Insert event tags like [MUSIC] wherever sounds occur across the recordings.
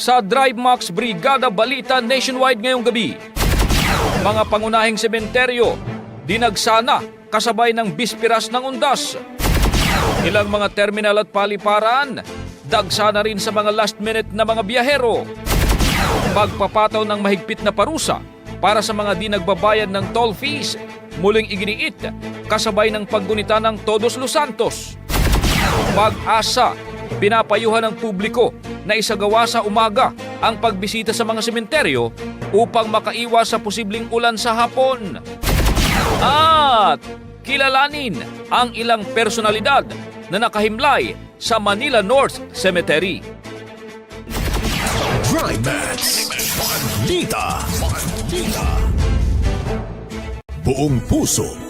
Sa Drive Max Brigada Balita Nationwide ngayong gabi, mga pangunahing sementeryo, dinagsana kasabay ng bispiras ng undas. Ilang mga terminal at paliparan, dagsana rin sa mga last minute na mga biyahero. Pagpapataw ng mahigpit na parusa para sa mga di nagbabayad ng toll fees, muling iginiit kasabay ng paggunita ng Todos Los Santos. Pag-asa, pinapayuhan ng publiko na isagawa sa umaga ang pagbisita sa mga sementeryo upang makaiwas sa posibleng ulan sa hapon. At kilalanin ang ilang personalidad na nakahimlay sa Manila North Cemetery. Buong puso.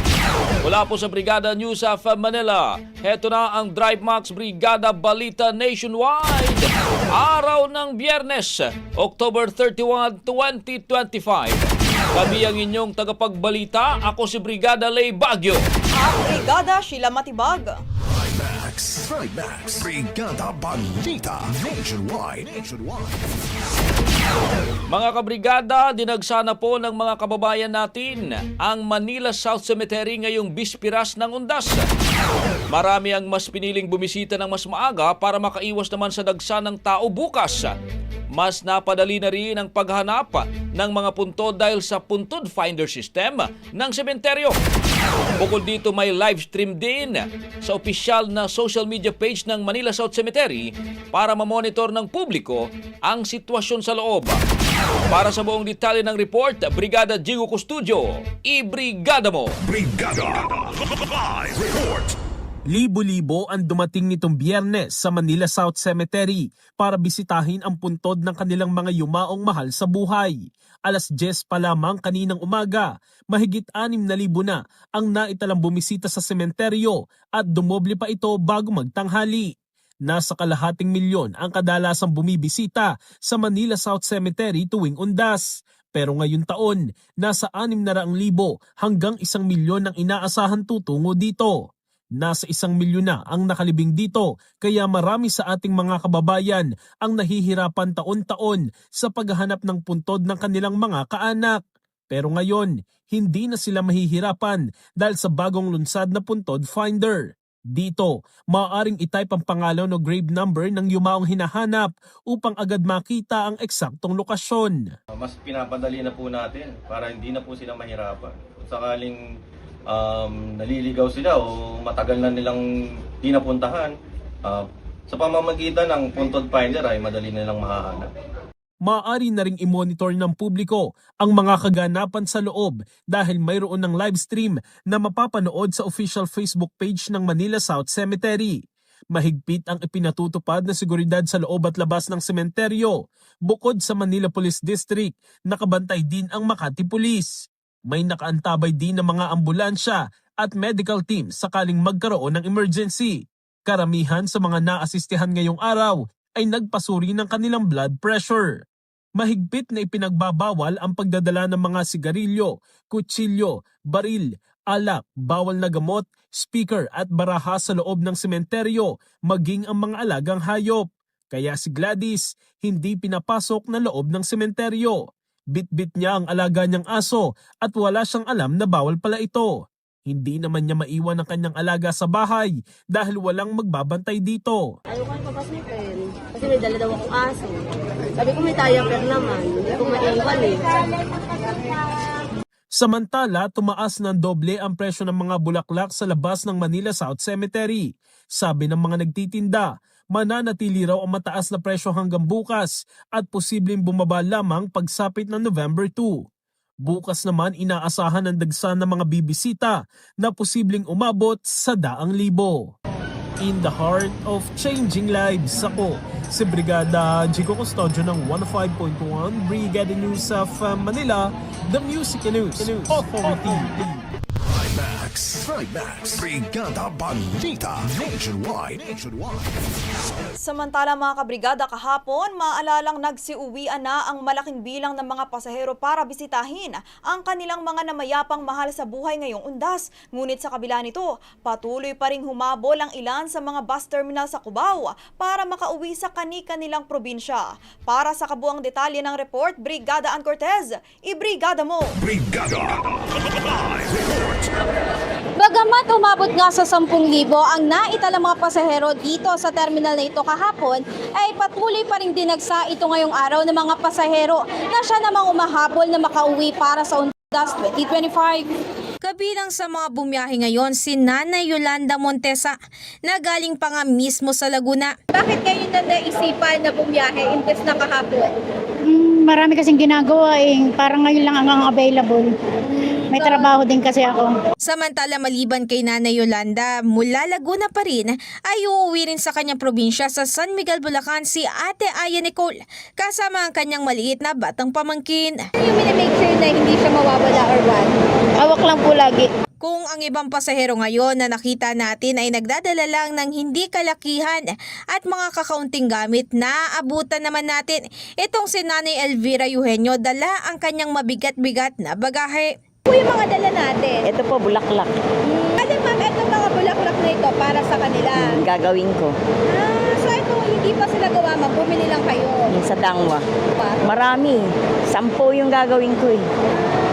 Mula po sa Brigada News of Manila, heto na ang Drive Max Brigada Balita Nationwide. Araw ng Biyernes, October 31, 2025. Kami ang inyong tagapagbalita. Ako si Brigada Lay Bagyo. At Brigada Sheila Matibag. Max. Max. Brigada Balita Nationwide. Nationwide. Mga kabrigada, dinagsana po ng mga kababayan natin ang Manila South Cemetery ngayong bispiras ng undas. Marami ang mas piniling bumisita ng mas maaga para makaiwas naman sa dagsa ng tao bukas. Mas napadali na rin ang paghanap ng mga puntod dahil sa puntod finder system ng sementeryo. Bukod dito may live stream din sa opisyal na social media page ng Manila South Cemetery para mamonitor ng publiko ang sitwasyon sa loob. Para sa buong detalye ng report, Brigada Jigo Custudio, i-brigada mo! Brigada. Live report. Libo-libo ang dumating nitong biyernes sa Manila South Cemetery para bisitahin ang puntod ng kanilang mga yumaong mahal sa buhay. Alas 10 pa lamang kaninang umaga, mahigit 6,000 na ang naitalang bumisita sa sementeryo at dumoble pa ito bago magtanghali. Nasa kalahating milyon ang kadalasang bumibisita sa Manila South Cemetery tuwing undas. Pero ngayon taon, nasa 600,000 hanggang 1 milyon ang inaasahan tutungo dito. Nasa isang milyon na ang nakalibing dito kaya marami sa ating mga kababayan ang nahihirapan taon-taon sa paghahanap ng puntod ng kanilang mga kaanak. Pero ngayon, hindi na sila mahihirapan dahil sa bagong lunsad na puntod finder. Dito, maaaring itype ang pangalan o grave number ng yumaong hinahanap upang agad makita ang eksaktong lokasyon. mas pinapadali na po natin para hindi na po sila mahirapan. Kung sakaling um, naliligaw sila o matagal na nilang di napuntahan, ah, sa pamamagitan ng Puntod Finder ay madali nilang mahahanap. maaari na ring i-monitor ng publiko ang mga kaganapan sa loob dahil mayroon ng live stream na mapapanood sa official Facebook page ng Manila South Cemetery. Mahigpit ang ipinatutupad na seguridad sa loob at labas ng sementeryo. Bukod sa Manila Police District, nakabantay din ang Makati Police. May nakaantabay din ng mga ambulansya at medical team sakaling magkaroon ng emergency. Karamihan sa mga naasistihan ngayong araw ay nagpasuri ng kanilang blood pressure. Mahigpit na ipinagbabawal ang pagdadala ng mga sigarilyo, kutsilyo, baril, alak, bawal na gamot, speaker at baraha sa loob ng sementeryo, maging ang mga alagang hayop. Kaya si Gladys hindi pinapasok na loob ng sementeryo. Bit-bit niya ang alaga niyang aso at wala siyang alam na bawal pala ito. Hindi naman niya maiwan ang kanyang alaga sa bahay dahil walang magbabantay dito. Ayoko yung papasnitin. Kasi may dala daw akong aso. Sabi ko may diaper naman. Hindi ko maiwan eh. Samantala, tumaas ng doble ang presyo ng mga bulaklak sa labas ng Manila South Cemetery. Sabi ng mga nagtitinda, mananatili raw ang mataas na presyo hanggang bukas at posibleng bumaba lamang pagsapit ng November 2. Bukas naman inaasahan ang dagsa ng mga bibisita na posibleng umabot sa daang libo. In the heart of changing lives, ako si Brigada Jico Custodio ng 105.1 Brigada News of uh, Manila, the Music News Authority. Max, Max, Brigada Balita Nationwide. Nationwide. Samantala mga kabrigada kahapon, maalalang nagsiuwian na ang malaking bilang ng mga pasahero para bisitahin ang kanilang mga namayapang mahal sa buhay ngayong undas. Ngunit sa kabila nito, patuloy pa ring humabol ang ilan sa mga bus terminal sa Cubao para makauwi sa kani-kanilang probinsya. Para sa kabuang detalye ng report, Brigada Ann Cortez, ibrigada mo! Brigada Live Report. Bagamat umabot nga sa 10,000 ang naitalang mga pasahero dito sa terminal na ito kahapon, ay patuloy pa rin dinagsa ito ngayong araw ng mga pasahero na siya namang umahabol na makauwi para sa Undas 2025. Kabilang sa mga bumiyahe ngayon si Nanay Yolanda Montesa na galing pa nga mismo sa Laguna. Bakit kayo na naisipan na bumiyahe imbes na kahapon? Mm, marami kasing ginagawa eh. Parang ngayon lang ang available. May trabaho din kasi ako. Samantala maliban kay Nanay Yolanda, mula Laguna pa rin ay uuwi rin sa kanyang probinsya sa San Miguel, Bulacan si Ate Aya Nicole kasama ang kanyang maliit na batang pamangkin. Yung minimake sure na hindi siya mawawala or what? Awak lang po lagi. Kung ang ibang pasahero ngayon na nakita natin ay nagdadala lang ng hindi kalakihan at mga kakaunting gamit na abutan naman natin, itong si Nanay Elvira Eugenio dala ang kanyang mabigat-bigat na bagahe. Ito yung mga dala natin. Ito po, bulaklak. Ano ma'am, itong mga bulaklak na ito para sa kanila. Gagawin ko. Ah, so ito hindi pa sila gawa ma'am, bumili lang kayo. Yung sa dangwa. Marami. Sampo yung gagawin ko eh.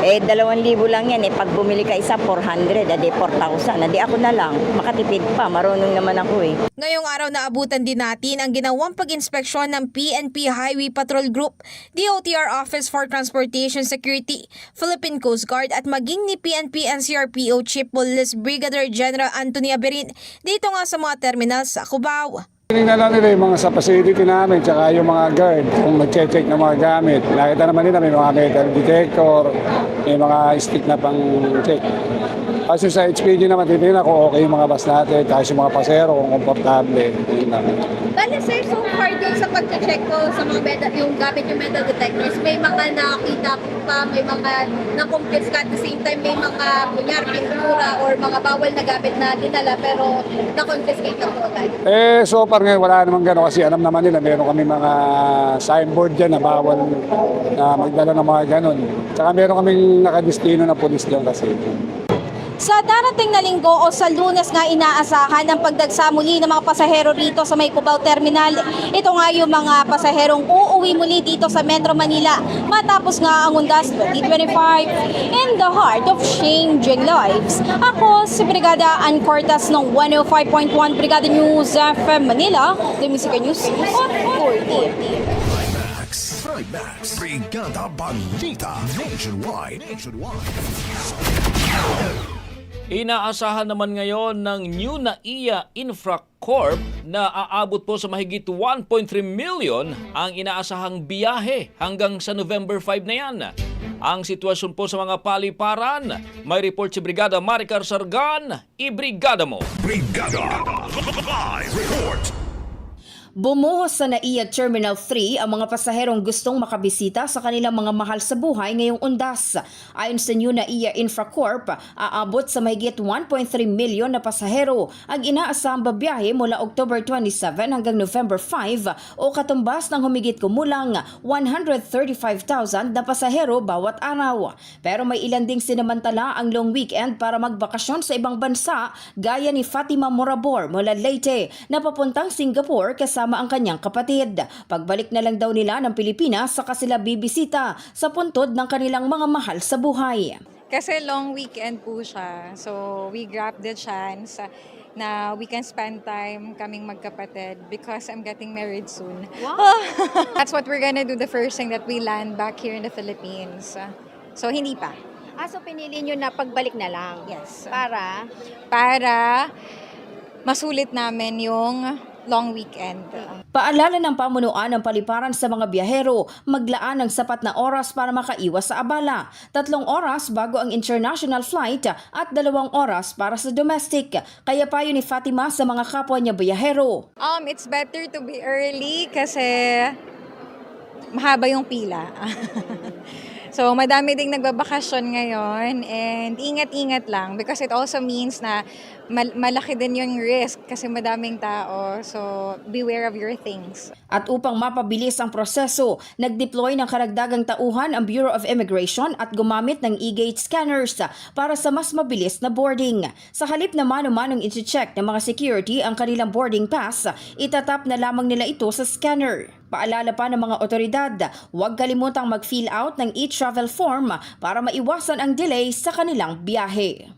Eh, dalawang libo lang yan eh. Pag bumili ka isa, 400. Adi, 4,000. Adi, ako na lang. Makatipid pa. Marunong naman ako eh. Ngayong araw na abutan din natin ang ginawang pag-inspeksyon ng PNP Highway Patrol Group, DOTR Office for Transportation Security, Philippine Coast Guard at maging ni PNP NCRPO Chief Police Brigadier General Anthony Aberin dito nga sa mga terminal sa Cubao. Tinignan lang nila yung mga sa facility namin tsaka yung mga guard kung mag-check ng mga gamit. Nakita naman nila may mga metal detector, may mga stick na pang check. Kasi sa HPG naman, titignan kung okay yung mga bus natin, tapos yung mga pasero, kung komportable. Bale sir, so pag-check ko sa mga metal, yung gamit yung metal detectors, may mga nakita po pa, may mga na-confiscate at the same time may mga kunyar, pintura or mga bawal na gamit na dinala pero na-confiscate na po agad. Eh, so far ngayon, wala namang gano'n kasi alam naman nila, meron kami mga signboard dyan na bawal na magdala ng mga gano'n. Tsaka meron kaming nakadistino na polis dyan kasi. Sa darating na linggo o sa lunes nga inaasahan ang pagdagsa muli ng mga pasahero rito sa May Terminal. Ito nga yung mga pasaherong uuwi muli dito sa Metro Manila matapos nga ang Undas 2025 in the heart of changing lives. Ako si Brigada Ann Cortas ng 105.1 Brigada News FM Manila, The Music News Authority. Max, Brigada Balita Nationwide. Nationwide. Inaasahan naman ngayon ng New NAIA Infracorp na aabot po sa mahigit 1.3 million ang inaasahang biyahe hanggang sa November 5 na yan. Ang sitwasyon po sa mga paliparan, may report si Brigada Maricar Sargan, ibrigada mo. Brigada Live Report. Bumuhos sa NAIA Terminal 3 ang mga pasaherong gustong makabisita sa kanilang mga mahal sa buhay ngayong undas. Ayon sa new NAIA Infracorp, aabot sa mahigit 1.3 milyon na pasahero ang inaasahang babiyahe mula October 27 hanggang November 5 o katumbas ng humigit kumulang 135,000 na pasahero bawat araw. Pero may ilan ding sinamantala ang long weekend para magbakasyon sa ibang bansa gaya ni Fatima Morabor mula Leyte na papuntang Singapore kasama ang kanyang kapatid. Pagbalik na lang daw nila ng Pilipinas sa sila bibisita sa puntod ng kanilang mga mahal sa buhay. Kasi long weekend po siya. So, we grabbed the chance na we can spend time kaming magkapatid because I'm getting married soon. [LAUGHS] That's what we're gonna do the first thing that we land back here in the Philippines. So, hindi pa. Ah, so pinili nyo na pagbalik na lang? Yes. Para? Para masulit namin yung long weekend. Paalala ng pamunuan ng paliparan sa mga biyahero, maglaan ng sapat na oras para makaiwas sa abala. Tatlong oras bago ang international flight at dalawang oras para sa domestic. Kaya payo ni Fatima sa mga kapwa niya biyahero. Um, it's better to be early kasi mahaba yung pila. [LAUGHS] so, madami ding nagbabakasyon ngayon and ingat-ingat lang because it also means na mal- malaki din yung risk kasi madaming tao. So, beware of your things. At upang mapabilis ang proseso, nag-deploy ng karagdagang tauhan ang Bureau of Immigration at gumamit ng e-gate scanners para sa mas mabilis na boarding. Sa halip na mano-manong iti-check ng mga security ang kanilang boarding pass, itatap na lamang nila ito sa scanner. Paalala pa ng mga otoridad, huwag kalimutang mag-fill out ng e-travel form para maiwasan ang delay sa kanilang biyahe.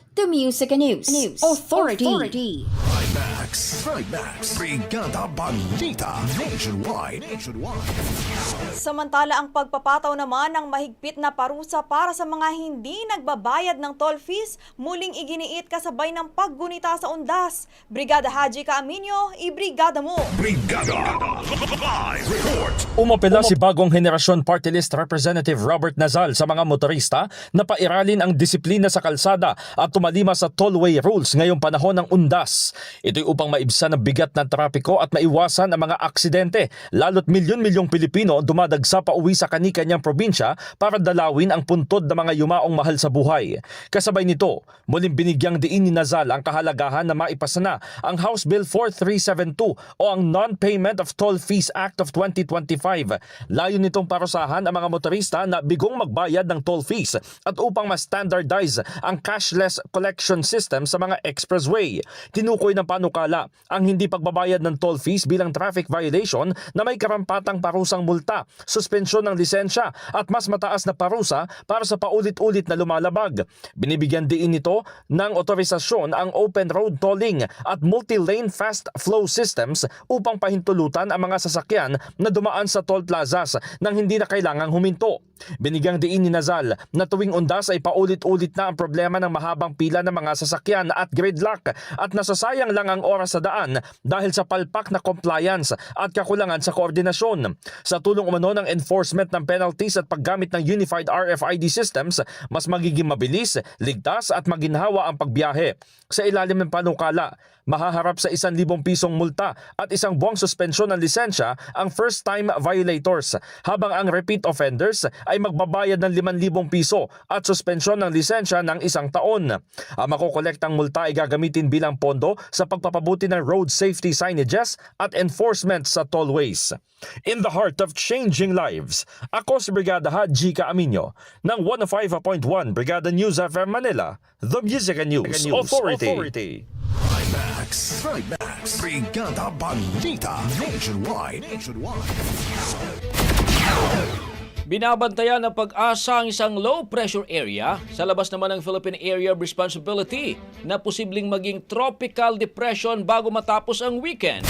The Music and News, Authority. Trimax, Trimax, Brigada Balita Nationwide. Nationwide. Samantala ang pagpapataw naman ng mahigpit na parusa para sa mga hindi nagbabayad ng toll fees muling iginiit kasabay ng paggunita sa undas. Brigada Haji Kaaminyo, ibrigada mo! Brigada Live Report. Umapela si bagong henerasyon party list Representative Robert Nazal sa mga motorista na pairalin ang disiplina sa kalsada at tumalima sa tollway rules ngayong panahon ng undas. Ito'y upang maibsan ang bigat ng trapiko at maiwasan ang mga aksidente, lalo't milyon-milyong Pilipino dumadagsa pa uwi sa kani-kanyang probinsya para dalawin ang puntod ng mga yumaong mahal sa buhay. Kasabay nito, muling binigyang diin ni Nazal ang kahalagahan na maipasa na ang House Bill 4372 o ang Non-Payment of Toll Fees Act of 2025. Layo nitong parusahan ang mga motorista na bigong magbayad ng toll fees at upang ma-standardize ang cashless collection system sa mga expressway. Tinukoy ng panukala ang hindi pagbabayad ng toll fees bilang traffic violation na may karampatang parusang multa, suspensyon ng lisensya at mas mataas na parusa para sa paulit-ulit na lumalabag. Binibigyan din ito ng otorisasyon ang open road tolling at multi-lane fast flow systems upang pahintulutan ang mga sasakyan na dumaan sa toll plazas nang hindi na kailangang huminto. Binigyang diin ni Nazal na tuwing undas ay paulit-ulit na ang problema ng mahabang pila ng mga sasakyan at gridlock at nasasayang lang ang oras sa daan dahil sa palpak na compliance at kakulangan sa koordinasyon. Sa tulong umano ng enforcement ng penalties at paggamit ng Unified RFID systems, mas magiging mabilis, ligtas at maginhawa ang pagbiyahe. Sa ilalim ng panukala, mahaharap sa 1,000 pisong multa at isang buwang suspensyon ng lisensya ang first-time violators, habang ang repeat offenders ay magbabayad ng 5,000 piso at suspensyon ng lisensya ng isang taon. Ang makokolektang multa ay gagamitin bilang pondo sa pagpapabuti ng road safety signages at enforcement sa tollways. In the heart of changing lives, ako si Brigada Haji Aminyo ng 105.1 Brigada News FM Manila, the Music and News, Authority. Max, Max, Brigada Balita Nationwide. Nationwide. Binabantayan ng pag-asa ang isang low-pressure area sa labas naman ng Philippine Area of Responsibility na posibleng maging tropical depression bago matapos ang weekend.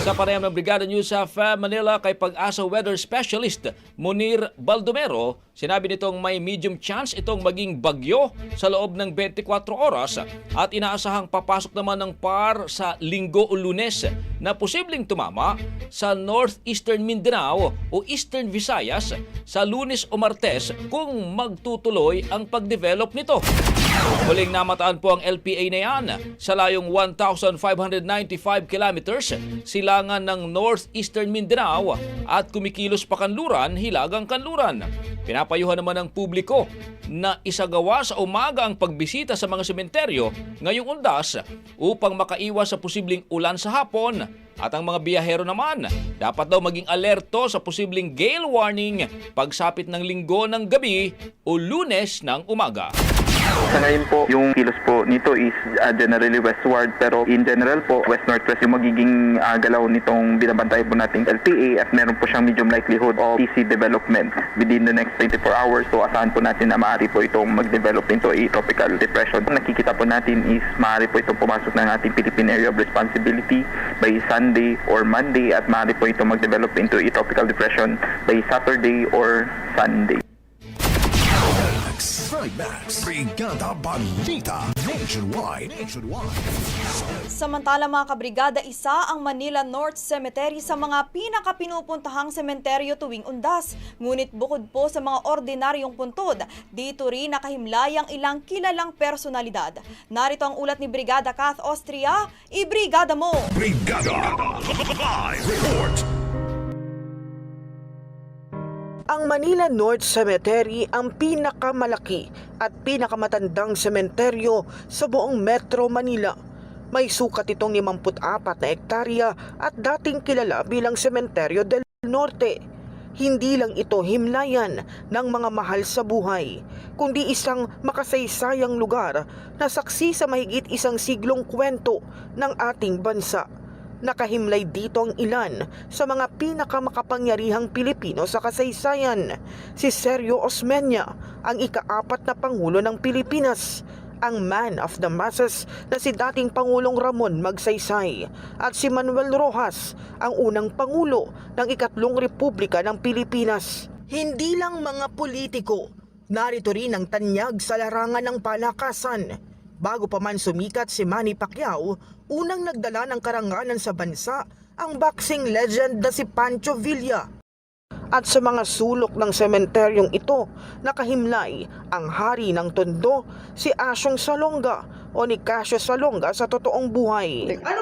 Sa panayam ng Brigada News sa Manila kay Pag-asa Weather Specialist Munir Baldomero, sinabi nitong may medium chance itong maging bagyo sa loob ng 24 oras at inaasahang papasok naman ng par sa linggo o lunes na posibleng tumama sa northeastern Mindanao o eastern Visayas sa lunes o martes kung magtutuloy ang pag-develop nito. Huling namataan po ang LPA na yan sa layong 1,595 kilometers silangan ng northeastern Mindanao at kumikilos pa kanluran, hilagang kanluran. Pinapayuhan naman ng publiko na isagawa sa umaga ang pagbisita sa mga sementeryo ngayong undas upang makaiwas sa posibleng ulan sa hapon at ang mga biyahero naman, dapat daw maging alerto sa posibleng gale warning pagsapit ng linggo ng gabi o lunes ng umaga. Sa ngayon po, yung kilos po nito is uh, generally westward pero in general po, west-northwest yung magiging uh, galaw nitong binabantay po nating LPA at meron po siyang medium likelihood of TC development within the next 24 hours. So asahan po natin na maaari po itong mag-develop into a tropical depression. Ang nakikita po natin is maaari po itong pumasok ng ating Philippine Area of Responsibility by Sunday or Monday at maaari po itong mag-develop into a tropical depression by Saturday or Sunday. Max, Max, Brigada Balita Nationwide. Nationwide. Samantala mga kabrigada, isa ang Manila North Cemetery sa mga pinakapinupuntahang sementeryo tuwing undas. Ngunit bukod po sa mga ordinaryong puntod, dito rin nakahimlayang ilang kilalang personalidad. Narito ang ulat ni Brigada Kath Austria, ibrigada mo! Brigada Live Report. Ang Manila North Cemetery ang pinakamalaki at pinakamatandang sementeryo sa buong Metro Manila. May sukat itong 54 na ektarya at dating kilala bilang Sementeryo del Norte. Hindi lang ito himlayan ng mga mahal sa buhay, kundi isang makasaysayang lugar na saksi sa mahigit isang siglong kwento ng ating bansa. Nakahimlay dito ang ilan sa mga pinakamakapangyarihang Pilipino sa kasaysayan. Si Sergio Osmeña, ang ikaapat na Pangulo ng Pilipinas, ang man of the masses na si dating Pangulong Ramon Magsaysay at si Manuel Rojas, ang unang Pangulo ng ikatlong Republika ng Pilipinas. Hindi lang mga politiko, narito rin ang tanyag sa larangan ng palakasan. Bago pa man sumikat si Manny Pacquiao, unang nagdala ng karangalan sa bansa ang boxing legend na si Pancho Villa. At sa mga sulok ng sementeryong ito, nakahimlay ang hari ng tondo, si Asyong Salonga o ni Casio Salonga sa totoong buhay. Ano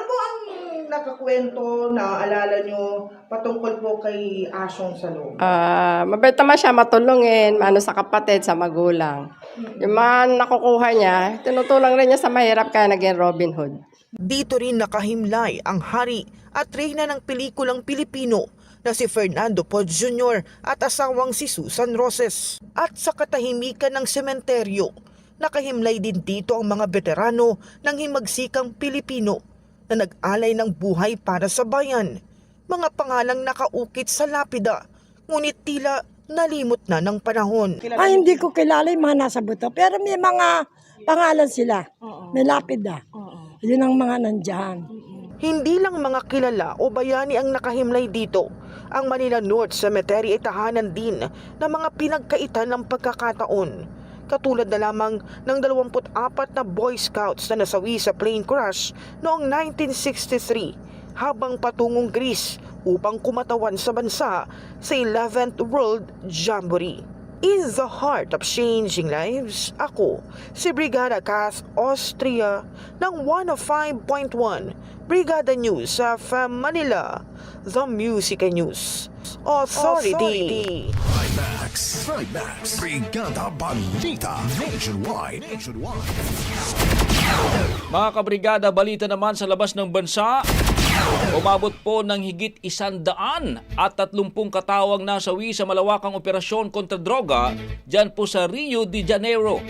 nakakwento na alala nyo patungkol po kay Asyong Salonga? Ah, mabait naman siya matulungin, ano sa kapatid, sa magulang. Yung mga nakukuha niya, tinutulong rin niya sa mahirap kaya naging Robin Hood. Dito rin nakahimlay ang hari at reyna ng pelikulang Pilipino na si Fernando Poe Jr. at asawang si Susan Roses. At sa katahimikan ng sementeryo, nakahimlay din dito ang mga veterano ng himagsikang Pilipino na nag-alay ng buhay para sa bayan. Mga pangalang nakaukit sa lapida, ngunit tila nalimot na ng panahon. Ay, hindi ko kilala yung mga nasa buto. Pero may mga pangalan sila. May lapid na. Yun ang mga nandyan. Hindi lang mga kilala o bayani ang nakahimlay dito. Ang Manila North Cemetery ay tahanan din ng mga pinagkaitan ng pagkakataon. Katulad na lamang ng 24 na Boy Scouts na nasawi sa plane crash noong 1963 habang patungong Greece upang kumatawan sa bansa sa 11th World Jamboree. In the heart of changing lives, ako, si Brigada Cass Austria ng 105.1 Brigada News sa Manila, The Music and News Authority. Trimax. Trimax. Brigada Balita. Nationwide. Nationwide. Mga kabrigada, balita naman sa labas ng bansa. Umabot po ng higit isandaan at tatlumpung katawang nasawi sa malawakang operasyon kontra droga dyan po sa Rio de Janeiro.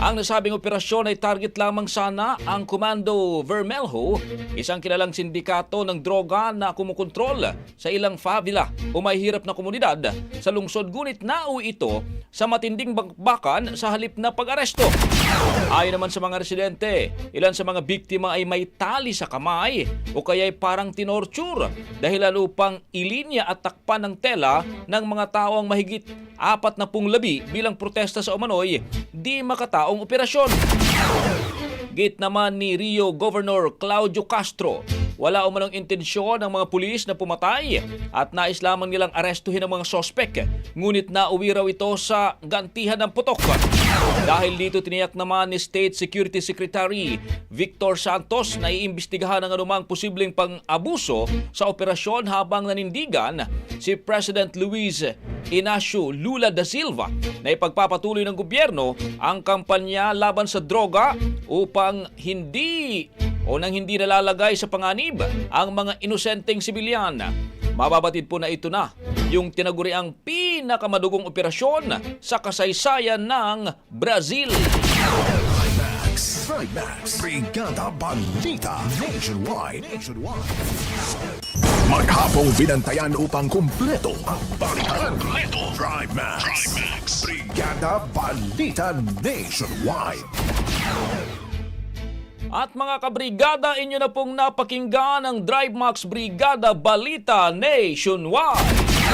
Ang nasabing operasyon ay target lamang sana ang Komando Vermelho, isang kilalang sindikato ng droga na kumukontrol sa ilang favela o may hirap na komunidad sa lungsod ngunit nauwi ito sa matinding bakbakan sa halip na pag-aresto. Ayon naman sa mga residente, ilan sa mga biktima ay may tali sa kamay o kaya ay parang tinorture dahilan upang ilinya at takpan ng tela ng mga taong mahigit apat na pung labi bilang protesta sa umano'y di makataong operasyon. Git naman ni Rio Governor Claudio Castro, wala umanong intensyon ng mga pulis na pumatay at nais lamang nilang arestuhin ang mga sospek. Ngunit nauwi raw ito sa gantihan ng putok. Dahil dito tiniyak naman ni State Security Secretary Victor Santos na iimbestigahan ang anumang posibleng pang-abuso sa operasyon habang nanindigan si President Luis Inacio Lula da Silva na ipagpapatuloy ng gobyerno ang kampanya laban sa droga upang hindi o nang hindi nalalagay sa panganib ang mga inosenteng sibilyan. Mababatid po na ito na yung tinaguriang pinakamadugong operasyon sa kasaysayan ng Brazil. Trimax. Brigada Balita. Nationwide. Nationwide. Maghapong binantayan upang kumpleto ang balitan. Kumpleto. Trimax. Trimax. Brigada Balita Nationwide. At mga kabrigada, inyo na pong napakinggan ang Drive Max Brigada Balita Nationwide.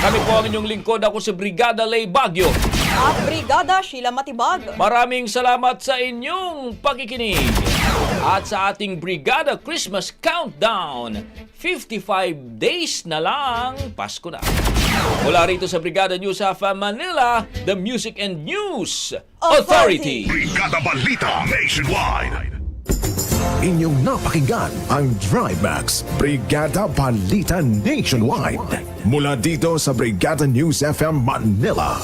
Kami po ang inyong lingkod. Ako si Brigada Lay Bagyo. At Brigada Sheila Matibag. Maraming salamat sa inyong pakikinig. At sa ating Brigada Christmas Countdown, 55 days na lang, Pasko na. Mula rito sa Brigada News of Manila, the Music and News Authority. Brigada Balita Nationwide. Inyong napakinggan ang Trimax Brigada Balita Nationwide. Mula dito sa Brigada News FM Manila.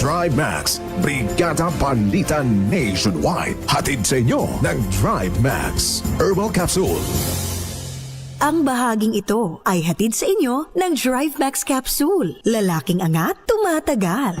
Trimax Brigada Balita Nationwide. Hatid sa inyo ng Trimax Herbal Capsule. Ang bahaging ito ay hatid sa inyo ng Drive Max Capsule. Lalaking angat, tumatagal.